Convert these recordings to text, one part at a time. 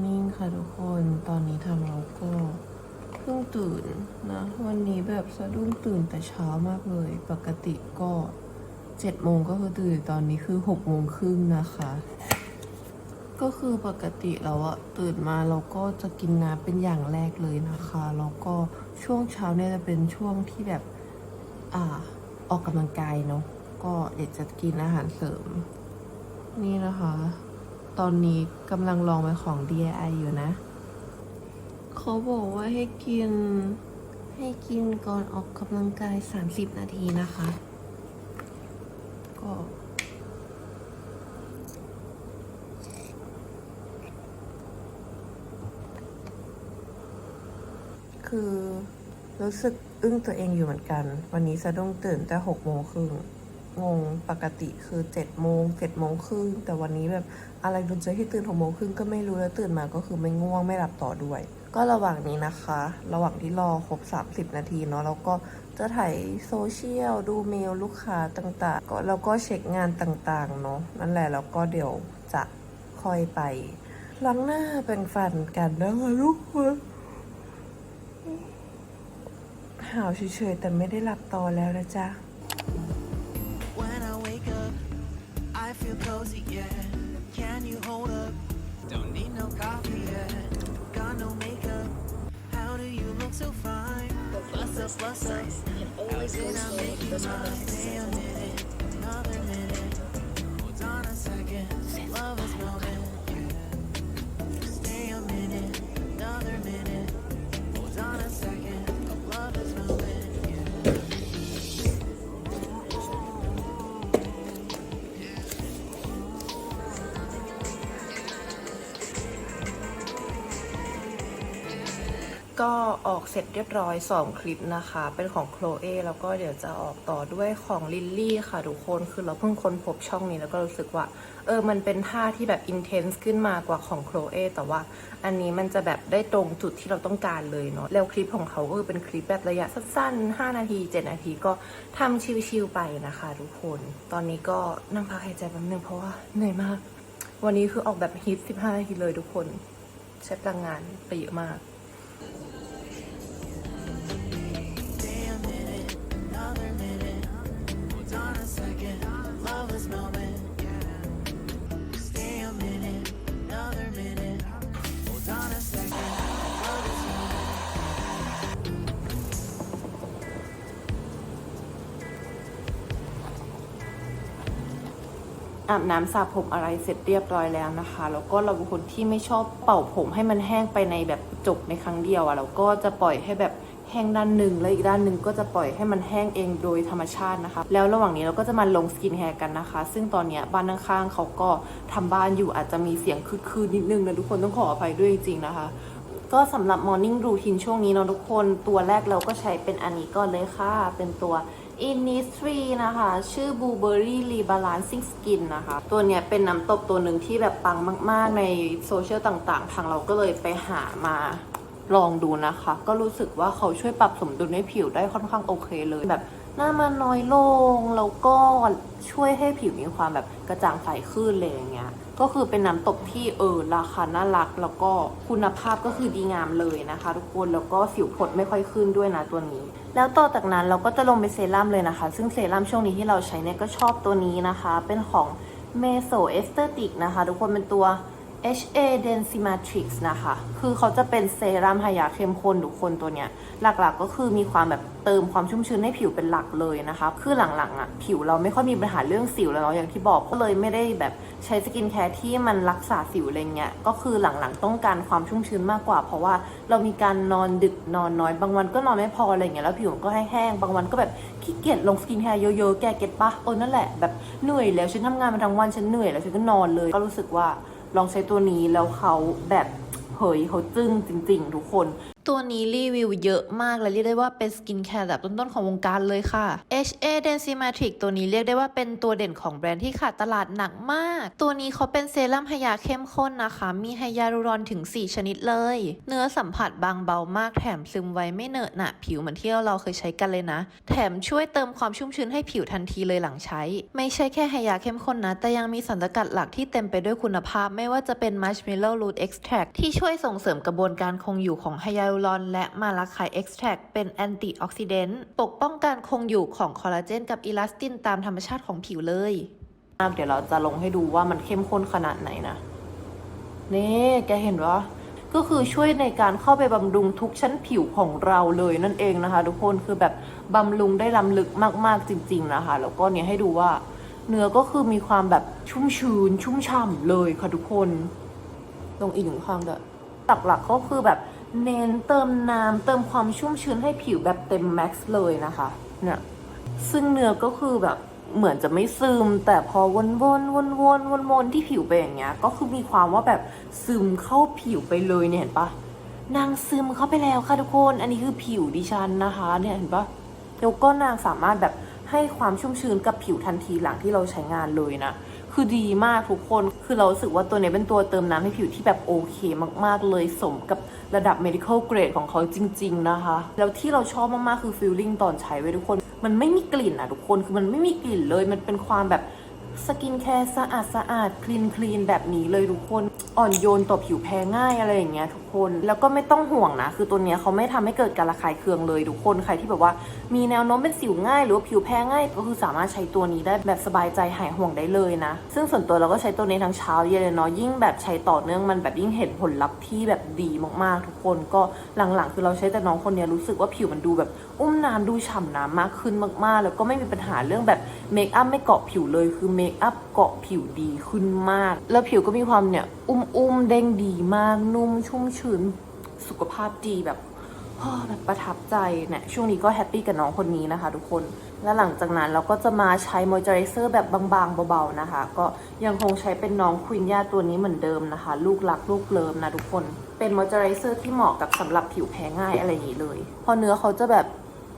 Morning ค่ะทุกคน ตอนนี้ทางเราก็เพิ่งตื่นนะ วันนี้แบบสะดุ้งตื่นแต่เช้ามากเลย ปกติก็เจ็ดโมงก็คือตื่นตอนนี้คือหกโมงครึ่งนะคะ ก็คือปกติเราอะตื่นมาเราก็จะกินน้ำเป็นอย่างแรกเลยนะคะ แล้วก็ช่วงเช้าเนี่ยจะเป็นช่วงที่แบบอ่าออกกำลังกายเนาะ ก็เดี๋ยวจะกินอาหารเสริม นี่นะคะ ตอนนี้กำลังลองไปของ DIY อยู่นะ เขาบอกว่าให้กิน ให้กินก่อนออกกำลังกาย 30 นาทีนะคะ ก็คือรู้สึกอึ้งตัวเองอยู่เหมือนกัน วันนี้สะดุ้งตื่นแต่หกโมงครึ่ง งงปกติคือเจ็ดโมงเจ็ดโมงครึ่งแต่วันนี้แบบอะไรดนใจให้ตื่นหกโมงครึ่งก็ไม่รู้แล้วตื่นมาก็คือไม่ง่วงไม่หลับต่อด้วย ก็ระหว่างนี้นะคะ ระหว่างที่รอครบ 30 นาทีเนาะแล้วก็จะถ่ายโซเชียลดูเมลลูกค้าต่างๆก็แล้วก็เช็คงานต่างๆเนาะนั่นแหละแล้วก็เดี๋ยวจะค่อยไปล้างหน้าแปรงฟันกันนะคะทุกคนหาวเฉยๆแต่ไม่ได้หลับต่อแล้วนะจ๊ะ I feel cozy, yeah. Can you hold up? Don't need no coffee yet. Got no makeup. How do you look so fine? Bust up, bust up. How did I make you mine? Stay a minute, ออกเสร็จเรียบร้อย 2 คลิปนะคะ เป็นของโคลเอแล้วก็เดี๋ยวจะออกต่อด้วยของลิลลี่ค่ะทุกคนคือเราเพิ่งค้นพบช่องนี้แล้วก็รู้สึกว่า เออมันเป็นท่าที่แบบอินเทนส์ขึ้นมากว่าของโคลเอแต่ว่าอันนี้มันจะแบบได้ตรงจุดที่เราต้องการเลยเนาะแล้วคลิปของเขาก็คือเป็นคลิปแบบระยะสั้นๆ 5 นาที 7 นาทีก็ทำชิวๆไปนะคะ ทุกคน ตอนนี้ก็นั่งพักหายใจแป๊บนึงเพราะว่าเหนื่อยมาก วันนี้คือออกแบบฮิต15นาทีเลยทุกคนใช้พลังงานไปเยอะมาก อาบน้ำสระผมอะไรเสร็จเรียบร้อยแล้วนะคะ แล้วก็เราเป็นคนที่ไม่ชอบเป่าผมให้มันแห้งไปในแบบจบในครั้งเดียวอะเราก็จะปล่อยให้แบบ แห้งด้านหนึ่งแล้วอีกด้านหนึ่งก็จะปล่อยให้มันแห้งเองโดยธรรมชาตินะคะ แล้วระหว่างนี้เราก็จะมาลงสกินแฮร์กันนะคะ ซึ่งตอนนี้บ้านข้างๆเขาก็ทำบ้านอยู่อาจจะมีเสียงคืดๆนิดนึงนะทุกคนต้องขออภัยด้วยจริงๆนะคะก็สำหรับ Morning Routine ช่วงนี้เนาะทุกคน ตัวแรกเราก็ใช้เป็นอันนี้ก่อนเลยค่ะ เป็นตัว Innisfree นะคะ ชื่อ Blueberry Rebalancing Skin นะคะ ตัวเนี้ยเป็นน้ำตบตัวหนึ่งที่แบบปังมาก ๆ ในโซเชียลต่างๆ ทางเราก็เลยไปหามา ลองดูนะคะ ก็รู้สึกว่าเขาช่วยปรับสมดุลให้ผิวได้ค่อนข้างโอเคเลยแบบหน้ามันน้อยลงแล้วก็ช่วยให้ผิวมีความแบบกระจ่างใสขึ้นเลยอย่างเงี้ยก็คือเป็นน้ำตบที่เออราคาน่ารัก แล้วก็คุณภาพก็คือดีงามเลยนะคะ ทุกคนแล้วก็สิวผดไม่ค่อยขึ้นด้วยนะตัวนี้ แล้วต่อจากนั้นเราก็จะลงเป็นเซรั่มเลยนะคะ ซึ่งเซรั่มช่วงนี้ที่เราใช้เนี่ยก็ชอบตัวนี้นะคะ เป็นของ Meso Aesthetic นะคะ ทุกคนเป็นตัว HA Densimatrix นะคะ คือเขาจะเป็นเซรั่มไฮยาเข้มข้นทุกคนตัวเนี้ย หลักๆก็คือมีความแบบเติมความชุ่มชื้นให้ผิวเป็นหลักเลยนะคะ คือหลังๆอะ ผิวเราไม่ค่อยมีปัญหาเรื่องสิวแล้วเนาะ อย่างที่บอกก็เลยไม่ได้แบบใช้สกินแคร์ที่มันรักษาสิวอะไรเงี้ย ก็คือหลังๆต้องการความชุ่มชื้นมากกว่า เพราะว่าเรามีการนอนดึกนอนน้อย บางวันก็นอนไม่พออะไรเงี้ย แล้วผิวมันก็แห้งๆ บางวันก็แบบขี้เกียจลงสกินแคร์เยอะๆ แกเก็ตปะเออนั่นแหละแบบเหนื่อยแล้วฉันทำงานมาทั้งวันฉันเหนื่อยแล้วฉันก็นอนเลย ก็รู้สึกว่า ลองใช้ตัวนี้แล้วเขาแบบเฮ้ยเขาจึ้งจริง ๆ ทุกคนตัวนี้รีวิวเยอะมากและเรียกได้ว่าเป็นสกินแคร์แบบต้นๆของวงการเลยค่ะ HA Densimatrix ตัวนี้เรียกได้ว่าเป็นตัวเด่นของแบรนด์ที่ขาดตลาดหนักมาก ตัวนี้เขาเป็นเซรั่มไฮยาเข้มข้นนะคะ มีไฮยาลูรอนถึง 4 ชนิดเลย เนื้อสัมผัสบางเบามากแถมซึมไวไม่เหนอะหนะผิวเหมือนที่เราเคยใช้กันเลยนะ แถมช่วยเติมความชุ่มชื้นให้ผิวทันทีเลยหลังใช้ ไม่ใช่แค่ไฮยาเข้มข้นนะ แต่ยังมีสารสกัดหลักที่เต็มไปด้วยคุณภาพ ไม่ว่าจะเป็น Marshmallow Root Extract ที่ช่วยส่งเสริมกระบวนการคงอยู่ของไฮยาลูรอนและมาลาไคเอ็กซ์แทรเป็นแอนตี้ออกซิเดนต์ปกป้องการคงอยู่ของคอลลาเจนกับอิลาสตินตามธรรมชาติของผิวเลย เดี๋ยวเราจะลงให้ดูว่ามันเข้มข้นขนาดไหนนะ นี่แกเห็นว่าก็คือช่วยในการเข้าไปบำรุงทุกชั้นผิวของเราเลยนั่นเองนะคะทุกคนคือแบบบำรุงได้ล้ำลึกมากๆจริง ๆนะคะ แล้วก็เนี่ยให้ดูว่าเนื้อก็คือมีความแบบชุ่มชื้นชุ่มฉ่ำเลยค่ะทุกคน ลงอีกหนึ่งความแบบหลักๆก็คือแบบ เน้นเติมน้ำเติมความชุ่มชื้นให้ผิวแบบเต็มแม็กซ์เลยนะคะเนี่ยซึ่งเนื้อก็คือแบบเหมือนจะไม่ซึม แต่พอวนวนวนวนวนวนที่ผิวไปอย่างเงี้ย ก็คือมีความว่าแบบซึมเข้าผิวไปเลยเนี่ยเห็นปะนางซึมเข้าไปแล้วค่ะทุกคน อันนี้คือผิวดิฉันนะคะ เนี่ยเห็นปะแล้วก็นางสามารถแบบให้ความชุ่มชื้นกับผิวทันทีหลังที่เราใช้งานเลยนะ คือดีมากทุกคน คือเรารสึกว่าตัวเนี้ยเป็นตัวเติมน้ำให้ผิวที่แบบโอเคมากๆเลยสมกับระดับ medical grade ของเขาจริง ๆ นะคะ แล้วที่เราชอบมากๆคือ feeling ตอนใช้ไว้ยทุกคน มันไม่มีกลิ่นอะทุกคน คือมันไม่มีกลิ่นเลย มันเป็นความแบบ สกินแคร์สะอาดสะอาดคลีนคลีนแบบนี้เลยทุกคนอ่อนโยนต่อผิวแพ้ง่ายอะไรอย่างเงี้ยทุกคนแล้วก็ไม่ต้องห่วงนะ คือตัวเนี้ยเขาไม่ทำให้เกิดการระคายเคืองเลยทุกคนใครที่แบบว่ามีแนวโน้มเป็นสิวง่าย หรือว่าผิวแพ้ง่าย ก็คือสามารถใช้ตัวนี้ได้แบบสบายใจหายห่วงได้เลยนะ ซึ่งส่วนตัวเราก็ใช้ตัวนี้ทั้งเช้าเย็นเลยเนาะยิ่งแบบใช้ต่อเนื่องมันแบบยิ่งเห็นผลลัพธ์ที่แบบดีมากๆ ทุกคนก็หลังๆ คือเราใช้แต่น้องคนเนี้ยรู้สึกว่าผิวมันดูแบบ อุ้มน้ำดูฉ่ำน้ำมากขึ้นมากๆ แล้วก็ไม่มีปัญหาเรื่องแบบเมคอัพไม่เกาะผิวเลยคือเมคอัพเกาะผิวดีขึ้นมาก แล้วผิวก็มีความเนี่ย อุ้มๆเด้งดีมากนุ่มชุ่มชื้นสุขภาพดีแบบแบบประทับใจเนี่ยช่วงนี้ก็แฮปปี้กับน้องคนนี้นะคะ ทุกคนแล้วหลังจากนั้นเราก็จะมาใช้มอยเจอไรเซอร์แบบบางๆเบาๆนะคะ ก็ยังคงใช้เป็นน้องควินย่าตัวนี้เหมือนเดิมนะคะ ลูกรักลูกเลิมนะทุกคน เป็นมอยเจอไรเซอร์ที่เหมาะกับสำหรับผิวแพ้ง่ายอะไรอย่างนี้เลย พอเนื้อเขาจะแบบ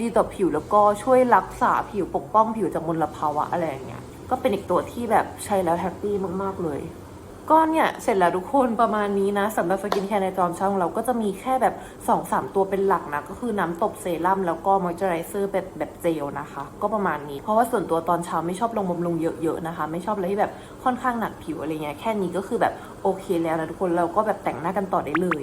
ดีต่อผิวแล้วก็ช่วยรักษาผิวปกป้องผิวจากมลภาวะอะไรอย่างเงี้ย ก็เป็นอีกตัวที่แบบใช้แล้วแฮปปี้มากๆเลยก็เนี่ย เสร็จแล้วทุกคนประมาณนี้นะสำหรับสกินแคร์ในตอนเช้าของเราก็จะมีแค่แบบ 2-3 ตัวเป็นหลักนะ ก็คือน้ำตบเซรั่มแล้วก็มอยเจอไรเซอร์แบบแบบเจลนะคะ ก็ประมาณนี้ เพราะว่าส่วนตัวตอนเช้าไม่ชอบลงบำรุงเยอะๆนะคะ ไม่ชอบอะไรที่แบบค่อนข้างหนักผิวอะไรเงี้ยแค่นี้ก็คือแบบโอเคแล้วนะทุกคนเราก็แบบแต่งหน้ากันต่อได้เลย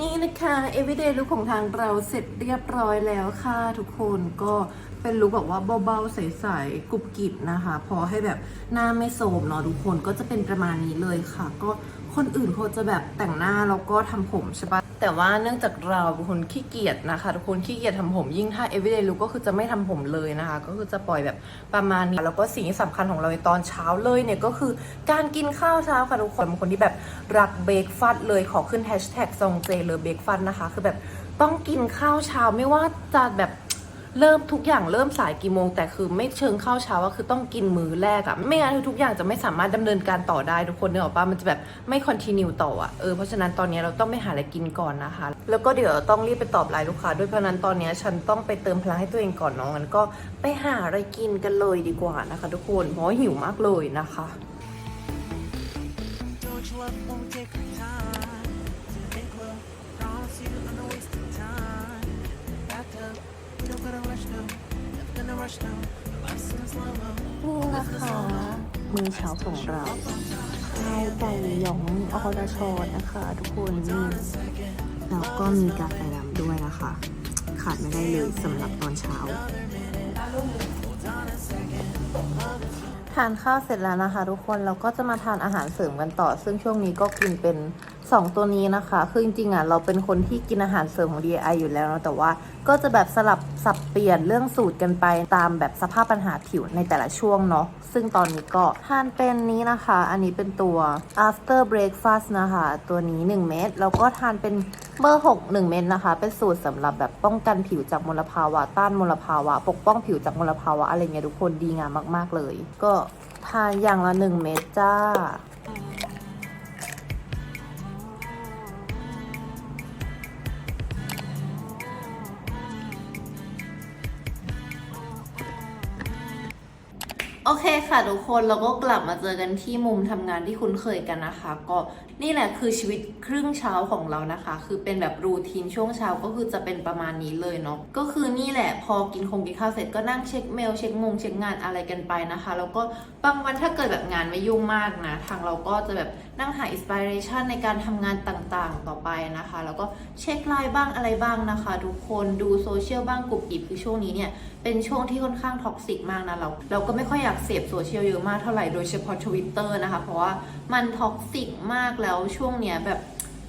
นี่นะคะ everyday look ของทางเราเสร็จเรียบร้อยแล้วค่ะทุกคนก็เป็นลุคแบบว่าเบาๆ ใสๆกรุบกริบนะคะ พอให้แบบหน้าไม่โสมเนาะทุกคนก็จะเป็นประมาณนี้เลยค่ะ ก็ คนอื่นเขาจะแบบแต่งหน้าแล้วก็ทำผมใช่ปะแต่ว่าเนื่องจากเราเป็นคนขี้เกียจนะคะทุกคนขี้เกียจทำผมยิ่งถ้า everyday look ก็คือจะไม่ทำผมเลยนะคะ ก็คือจะปล่อยแบบประมาณนี้แล้วก็สิ่งที่สำคัญของเราในตอนเช้าเลยเนี่ยก็คือการกินข้าวเช้าค่ะทุกคนเป็นคนที่แบบรักเบรกฟาสเลยขอขึ้นแฮชแท็กซองเจเลยเบรกฟาสนะคะ คือแบบต้องกินข้าวเช้าไม่ว่าจะแบบ เริ่มทุกอย่างเริ่มสายกี่โมง แต่คือไม่เชิงข้าวเช้าว่าคือต้องกินมื้อแรกอะไม่งั้นคือทุกอย่างจะไม่สามารถดำเนินการต่อได้ทุกคนเนี่ยหรอกปะมันจะแบบไม่คอนติเนียต่ออะเออเพราะฉะนั้นตอนนี้เราต้องไปหาอะไรกินก่อนนะคะ แล้วก็เดี๋ยวต้องรีบไปตอบไลน์ลูกค้าด้วยเพราะฉะนั้นตอนนี้ฉันต้องไปเติมพลังให้ตัวเองก่อนเนาะงั้นก็ไปหาอะไรกินกันเลยดีกว่านะคะ ทุกคนเพราะหิวมากเลยนะคะ นี่นะคะมือเช้าของเราข้าวไก่หยองออราชอนะคะทุกคนนี่แล้วก็มีกาแฟดำด้วยนะคะ ขาดไม่ได้เลยสำหรับตอนเช้า ทานข้าวเสร็จแล้วนะคะ ทุกคนเราก็จะมาทานอาหารเสริมกันต่อ ซึ่งช่วงนี้ก็กินเป็น 2ตัวนี้นะคะ คือจริงๆอะเราเป็นคนที่กินอาหารเสริมของ DI อยู่แล้วนะแต่ว่าก็จะแบบสลับสับเปลี่ยนเรื่องสูตรกันไปตามแบบสภาพปัญหาผิวในแต่ละช่วงเนาะซึ่งตอนนี้ก็ทานเป็นนี้นะคะ อันนี้เป็นตัว after breakfast นะคะ ตัวนี้ 1 เม็ดแล้วก็ทานเป็นเบอร์6 1 เม็ดนะคะ เป็นสูตรสำหรับแบบป้องกันผิวจากมลภาวะ ต้านมลภาวะ ปกป้องผิวจากมลภาวะอะไรเงี้ยทุกคนดีงามมาก ๆเลย ก็ทานอย่างละ 1 เม็ดจ้า โอเคค่ะทุกคนเราก็กลับมาเจอกันที่มุมทำงานที่คุ้นเคยกันนะคะ ก็นี่แหละคือชีวิตครึ่งเช้าของเรานะคะ คือเป็นแบบรูทีนช่วงเช้าก็คือจะเป็นประมาณนี้เลยเนาะก็คือนี่แหละพอกินคงกินข้าวเสร็จก็นั่งเช็คเมลเช็คงงเช็คงานอะไรกันไปนะคะ แล้วก็บางวันถ้าเกิดแบบงานไม่ยุ่งมากนะ ทางเราก็จะแบบนั่งหาอินสปิเรชันในการทำงานต่างๆต่อไปนะคะ แล้วก็เช็คไลน์บ้างอะไรบ้างนะคะ ทุกคนดูโซเชียลบ้างกลุ่มอิบคือช่วงนี้เนี่ยเป็นช่วงที่ค่อนข้างท็อกซิกมากนะเราเราก็ไม่ค่อยอยากเสพโซเชียลเยอะมากเท่าไหร่โดยเฉพาะ Twitter นะคะ เพราะว่ามันท็อกซิกมากแล้วช่วงเนี้ยแบบ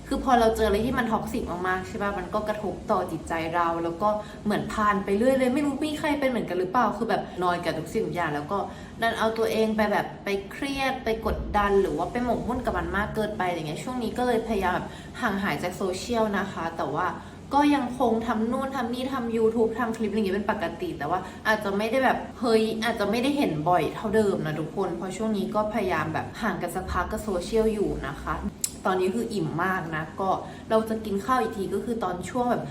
คือพอเราเจออะไรที่มันท็อกซิกมากๆใช่ป่ะ มันก็กระทบต่อจิตใจเรา แล้วก็เหมือนพานไปเรื่อยเลย ไม่รู้มีใครเป็นเหมือนกันหรือเปล่า คือแบบนอยกับทุกสิ่งทุกอย่าง แล้วก็ดันเอาตัวเองไปแบบไปเครียดไปกดดัน หรือว่าไปหมกมุ่นกับมันมากเกินไปอย่างเงี้ย ช่วงนี้ก็เลยพยายามแบบห่างหายจากโซเชียลนะคะ แต่ว่า ก็ยังคงทำนู่นทำนี่ทำ YouTube ทำคลิปอะไรอย่างเงี้ยเป็นปกติ แต่ว่าอาจจะไม่ได้แบบเฮ้ยอาจจะไม่ได้เห็นบ่อยเท่าเดิมนะทุกคน เพราะช่วงนี้ก็พยายามแบบห่างกันสักพักกับโซเชียลอยู่นะคะ ตอนนี้คืออิ่มมากนะ ก็เราจะกินข้าวอีกทีก็คือตอนช่วงแบบ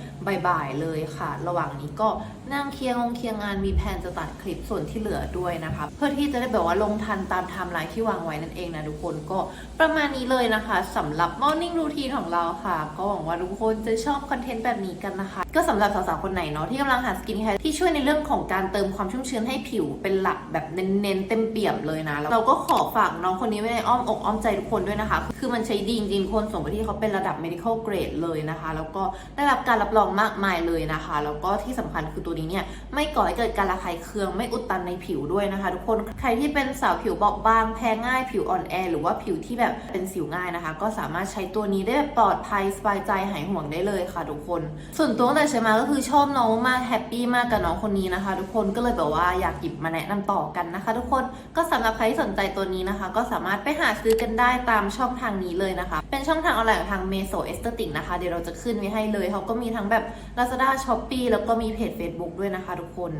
บ่ายๆเลยค่ะ ระหว่างนี้ก็ นั่งเคลียร์งงเคลียร์งานมีแผนจะตัดคลิปส่วนที่เหลือด้วยนะคะ เพื่อที่จะได้แบบว่าลงทันตามไทม์ไลน์ที่วางไว้นั่นเองนะทุกคนก็ประมาณนี้เลยนะคะสำหรับ Morning Routine ของเราค่ะ ก็หวังว่าทุกคนจะชอบคอนเทนต์แบบนี้กันนะคะ ก็สำหรับสาวๆคนไหนเนาะที่กำลังหาสกินแคร์ที่ช่วยในเรื่องของการเติมความชุ่มชื้นให้ผิวเป็นหลักแบบเน้นๆเต็มเปี่ยมเลยนะเราก็ขอฝากน้องคนนี้ไว้ในอ้อมอกอ้อมใจทุกคนด้วยนะคะ คือมันใช้ดีจริงๆคนส่งไปที่เขาเป็นระดับ medical grade เลยนะคะ แล้วก็ได้รับการรับรองมากมายเลยนะคะ แล้วก็ที่สำคัญคือตัวนี้เนี่ยไม่ก่อให้เกิดการระคายเคืองไม่อุดตันในผิวด้วยนะคะ ทุกคนใครที่เป็นสาวผิวบอบบางแพ้ง่ายผิวอ่อนแอ หรือว่าผิวที่แบบเป็นสิวง่ายนะคะ ก็สามารถใช้ตัวนี้ได้แบบปลอดภัยสบายใจหายห่วงได้เลยค่ะทุกคน ส่วนตัวตั้งแต่ใช้มาก็คือชอบน้องมากแฮปปี้มากกับน้องคนนี้นะคะ ทุกคนก็เลยแบบว่าอยากหยิบมาแนะนำต่อกันนะคะ ทุกคนก็สำหรับใครที่สนใจตัวนี้นะคะ ก็สามารถไปหาซื้อกันได้ตามช่องทางนี้เลยนะคะ เป็นช่องทางออนไลน์ของทางเมโซเอสเตติกนะคะเดี๋ยวเราจะขึ้นไว้ให้เลยเขาก็มีทั้งแบบ Lazada Shopee แล้วก็มีเพจ Facebook ด้วยนะคะทุกคน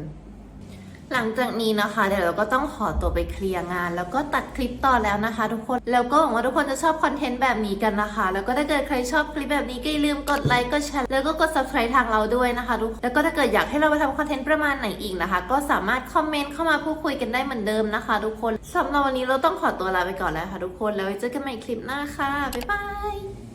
หลังจากนี้นะคะ เดี๋ยวเราก็ต้องขอตัวไปเคลียร์งาน แล้วก็ตัดคลิปต่อแล้วนะคะ ทุกคน แล้วก็หวังว่าทุกคนจะชอบคอนเทนต์แบบนี้กันนะคะ แล้วก็ถ้าเกิดใครชอบคลิปแบบนี้ก็อย่าลืมกดไลค์กดแชร์แล้วก็กด subscribe ทางเราด้วยนะคะทุกแล้วก็ถ้าเกิดอยากให้เราไปทำคอนเทนต์ประมาณไหนอีกนะคะ ก็สามารถคอมเมนต์เข้ามาพูดคุยกันได้เหมือนเดิมนะคะ ทุกคนสำหรับวันนี้เราต้องขอตัวลาไปก่อนแล้วค่ะทุกคนแล้วไว้เจอกันใหม่คลิปหน้าค่ะบ๊ายบาย